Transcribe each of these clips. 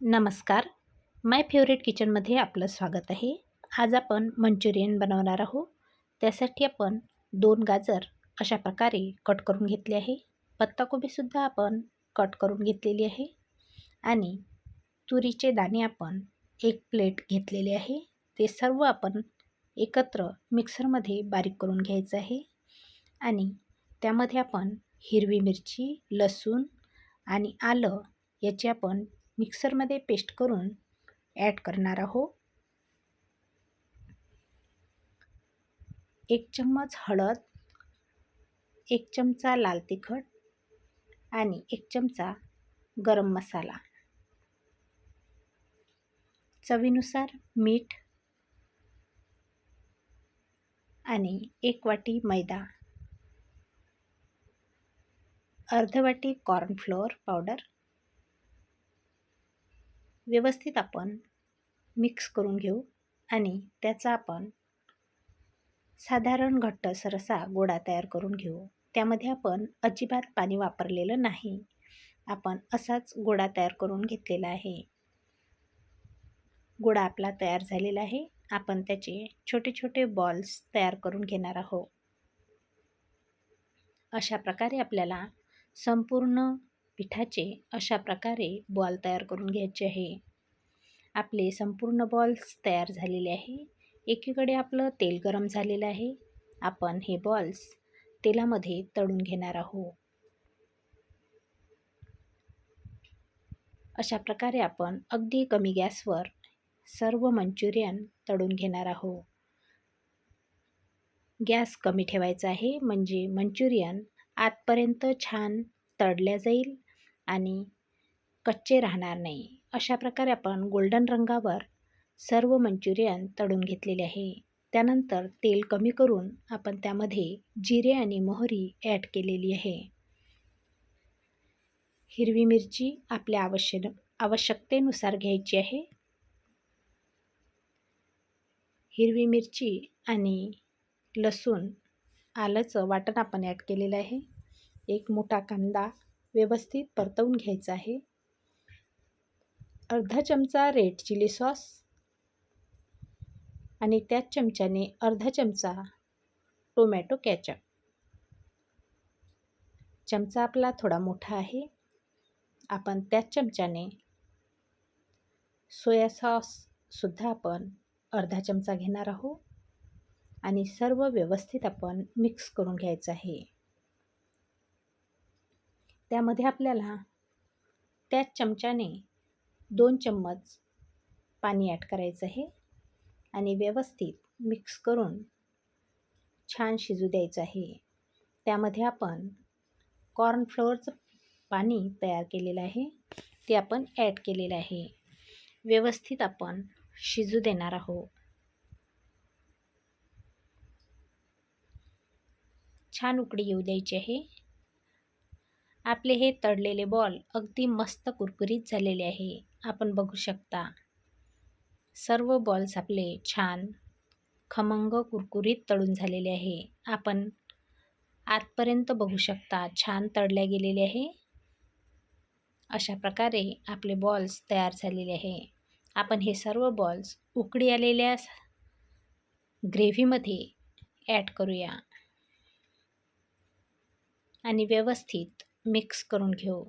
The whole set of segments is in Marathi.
नमस्कार. माय फेवरेट किचनमध्ये आपलं स्वागत आहे. आज आपण मंचुरियन बनवणार आहोत. त्यासाठी आपण दोन गाजर अशा प्रकारे कट करून घेतले आहे. पत्ताकोबीसुद्धा आपण कट करून घेतलेली आहे. आणि तुरीचे दाणे आपण एक प्लेट घेतलेले आहे. ते सर्व आपण एकत्र मिक्सरमध्ये बारीक करून घ्यायचं आहे. आणि त्यामध्ये आपण हिरवी मिरची लसूण आणि आलं याची आपण मिक्सरमध्ये पेस्ट करून ॲड करणार आहोत. एक चम्मच हळद एक चमचा लाल तिखट आणि एक चमचा गरम मसाला. चवीनुसार मीठ आणि एक वाटी मैदा. अर्ध वाटी कॉर्नफ्लोअर पावडर व्यवस्थित आपण मिक्स करून घेऊ आणि त्याचा आपण साधारण घट्ट सरसा गोळा तयार करून घेऊ. त्यामध्ये आपण अजिबात पाणी वापरलेलं नाही. आपण असाच गोळा तयार करून घेतलेला आहे. गोळा आपला तयार झालेला आहे. आपण त्याचे छोटे छोटे बॉल्स तयार करून घेणार आहोत. अशा प्रकारे आपल्याला संपूर्ण पिठाचे अशा प्रकारे बॉल तयार करून घ्यायचे आहे. आपले संपूर्ण बॉल्स तयार झालेले आहे. एकीकडे आपलं तेल गरम झालेलं आहे. आपण हे बॉल्स तेलामध्ये तळून घेणार आहोत. अशा प्रकारे आपण अगदी कमी गॅसवर सर्व मंचुरियन तळून घेणार आहोत. गॅस कमी ठेवायचा आहे म्हणजे मंचुरियन आतपर्यंत छान तळल्या जाईल. आणि कच्चे राहणार नाही. अशा प्रकारे आपण गोल्डन रंगावर सर्व मंचुरियन तळून घेतलेले आहे. त्यानंतर तेल कमी करून आपण त्यामध्ये जिरे आणि मोहरी ॲड केलेली आहे. हिरवी मिरची आपल्या आवश्यक आवश्यकतेनुसार घ्यायची आहे. हिरवी मिरची आणि लसूण आलंचं वाटण आपण ॲड केलेलं आहे. एक मोठा कांदा व्यवस्थित परतवून घ्यायचं आहे. अर्धा चमचा रेड चिली सॉस आणि त्याच चमच्याने अर्धा चमचा टोमॅटो कॅचअप. चमचा आपला थोडा मोठा आहे. आपण त्याच चमच्याने सोया सॉससुद्धा आपण अर्धा चमचा घेणार आहोत आणि सर्व व्यवस्थित आपण मिक्स करून घ्यायचं आहे. त्यामध्ये आपल्याला त्याच चमच्याने दोन चम्मच पाणी ॲड करायचं आहे आणि व्यवस्थित मिक्स करून छान शिजू द्यायचं आहे. त्यामध्ये आपण कॉर्नफ्लोअरचं पाणी तयार केलेलं आहे. ते आपण ॲड केलेलं आहे. व्यवस्थित आपण शिजू देणार आहोत. छान उकडी येऊ द्यायची आहे. आपले हे तळलेले बॉल अगदी मस्त कुरकुरीत झालेले आहे. आपण बघू शकता. सर्व बॉल्स आपले छान खमंग कुरकुरीत तळून झालेले आहे. आपण आतपर्यंत बघू शकता छान तळल्या गेलेले आहे. अशा प्रकारे आपले बॉल्स तयार झालेले आहे. आपण हे सर्व बॉल्स उकडी आलेल्या ग्रेव्हीमध्ये ॲड करूया. आणि व्यवस्थित मिक्स करून घेऊ.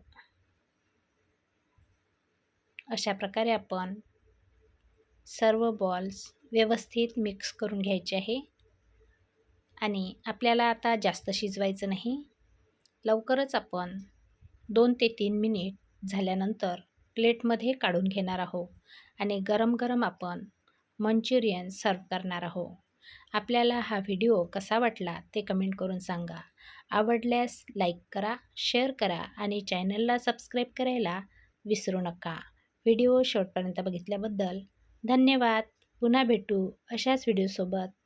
अशा प्रकारे आपण सर्व बॉल्स व्यवस्थित मिक्स करून घ्यायचे आहे. आणि आपल्याला आता जास्त शिजवायचं नाही. लवकरच आपण दोन ते तीन मिनिट झाल्यानंतर प्लेटमध्ये काढून घेणार आहोत. आणि गरम गरम आपण मंचुरियन सर्व करणार आहोत. आपल्याला हा व्हिडिओ कसा वाटला ते कमेंट करून सांगा. आवडल्यास लाईक करा शेअर करा आणि चॅनलला सबस्क्राईब करायला विसरू नका. व्हिडिओ शेवटपर्यंत बघितल्याबद्दल धन्यवाद. पुन्हा भेटू अशाच व्हिडिओसोबत.